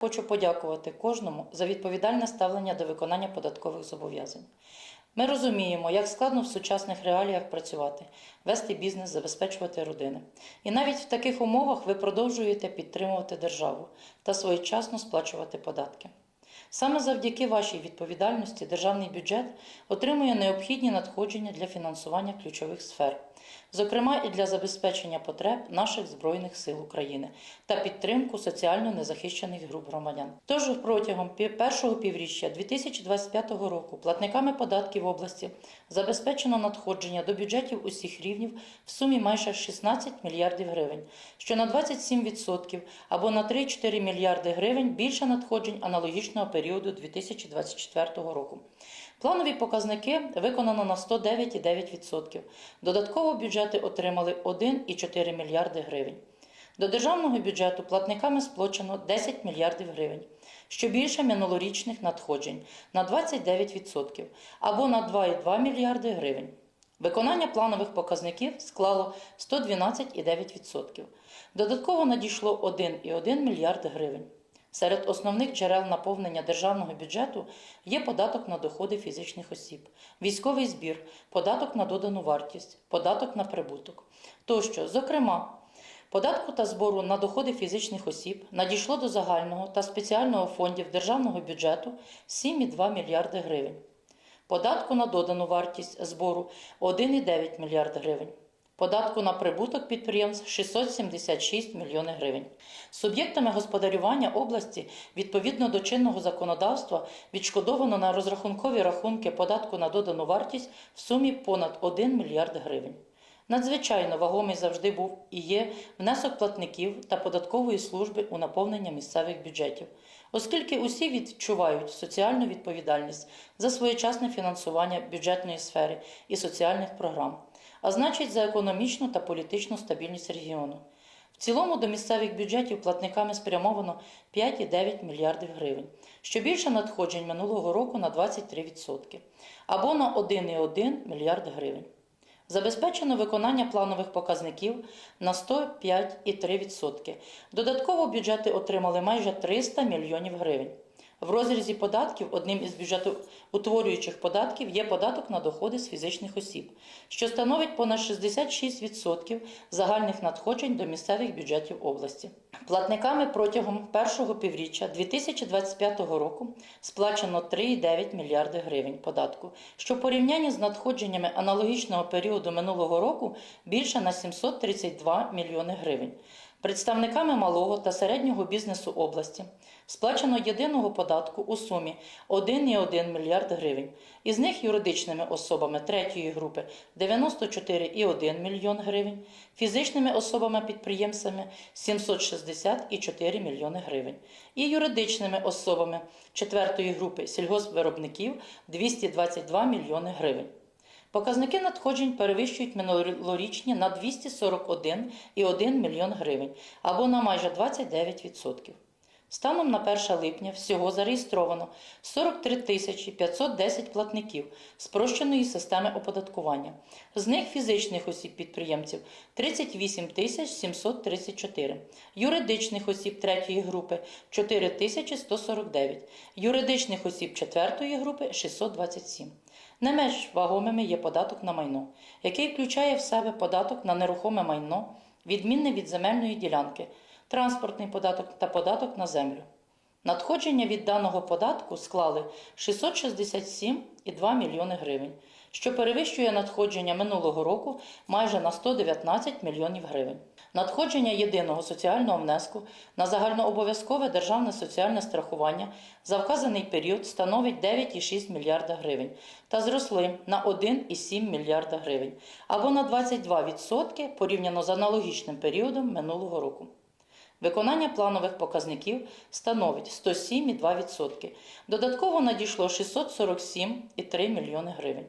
Хочу подякувати кожному за відповідальне ставлення до виконання податкових зобов'язань. Ми розуміємо, як складно в сучасних реаліях працювати, вести бізнес, забезпечувати родини. І навіть в таких умовах ви продовжуєте підтримувати державу та своєчасно сплачувати податки. Саме завдяки вашій відповідальності державний бюджет отримує необхідні надходження для фінансування ключових сфер, зокрема і для забезпечення потреб наших Збройних сил України та підтримку соціально незахищених груп громадян. Тож протягом першого півріччя 2025 року платниками податків області забезпечено надходження до бюджетів усіх рівнів в сумі майже 16 мільярдів гривень, що на 27% або на 3-4 мільярди гривень більше надходжень аналогічного періоду 2024 року. Планові показники виконано на 109,9%. Додатково бюджети отримали 1,4 мільярди гривень. До державного бюджету платниками сплачено 10 мільярдів гривень, що більше минулорічних надходжень на 29% або на 2,2 мільярди гривень. Виконання планових показників склало 112,9%. Додатково надійшло 1,1 мільярд гривень. Серед основних джерел наповнення державного бюджету є податок на доходи фізичних осіб, військовий збір, податок на додану вартість, податок на прибуток. Тощо, зокрема, податку та збору на доходи фізичних осіб надійшло до загального та спеціального фондів державного бюджету 7,2 мільярди гривень. Податку на додану вартість збору 1,9 мільярд гривень. Податку на прибуток підприємств 676 мільйонів гривень. Суб'єктами господарювання області відповідно до чинного законодавства відшкодовано на розрахункові рахунки податку на додану вартість в сумі понад 1 мільярд гривень. Надзвичайно вагомий завжди був і є внесок платників та податкової служби у наповнення місцевих бюджетів, оскільки усі відчувають соціальну відповідальність за своєчасне фінансування бюджетної сфери і соціальних програм, а значить за економічну та політичну стабільність регіону. В цілому до місцевих бюджетів платниками спрямовано 5,9 мільярдів гривень, що більше надходжень минулого року на 23%, або на 1,1 мільярд гривень. Забезпечено виконання планових показників на 105,3%. Додатково бюджети отримали майже 300 мільйонів гривень. В розрізі податків одним із бюджетоутворюючих податків є податок на доходи з фізичних осіб, що становить понад 66% загальних надходжень до місцевих бюджетів області. Платниками протягом першого півріччя 2025 року сплачено 3,9 мільярди гривень податку, що в порівнянні з надходженнями аналогічного періоду минулого року більше на 732 мільйони гривень. Представниками малого та середнього бізнесу області сплачено єдиного податку у сумі 1,1 мільярд гривень. Із них юридичними особами третьої групи 94,1 мільйон гривень, фізичними особами-підприємцями 760,4 мільйони гривень і юридичними особами четвертої групи сільгоспвиробників 222 мільйони гривень. Показники надходжень перевищують минулорічні на 241,1 мільйон гривень або на майже 29%. Станом на 1 липня всього зареєстровано 43 тисячі 510 платників спрощеної системи оподаткування. З них фізичних осіб-підприємців 38 тисяч 734, юридичних осіб третьої групи 4 тисячі 149, юридичних осіб четвертої групи 627. Не менш вагомими є податок на майно, який включає в себе податок на нерухоме майно, відмінне від земельної ділянки, транспортний податок та податок на землю. Надходження від даного податку склали 667,2 мільйони гривень, що перевищує надходження минулого року майже на 119 мільйонів гривень. Надходження єдиного соціального внеску на загальнообов'язкове державне соціальне страхування за вказаний період становить 9,6 мільярда гривень та зросли на 1,7 мільярда гривень або на 22% порівняно з аналогічним періодом минулого року. Виконання планових показників становить 107,2%. Додатково надійшло 647,3 мільйони гривень.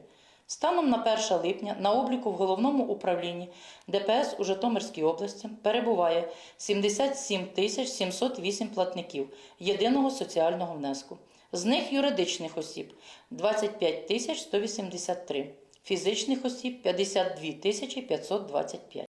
Станом на 1 липня на обліку в головному управлінні ДПС у Житомирській області перебуває 77 тисяч 708 платників єдиного соціального внеску. З них юридичних осіб 25 тисяч 183, фізичних осіб 52 тисячі 525.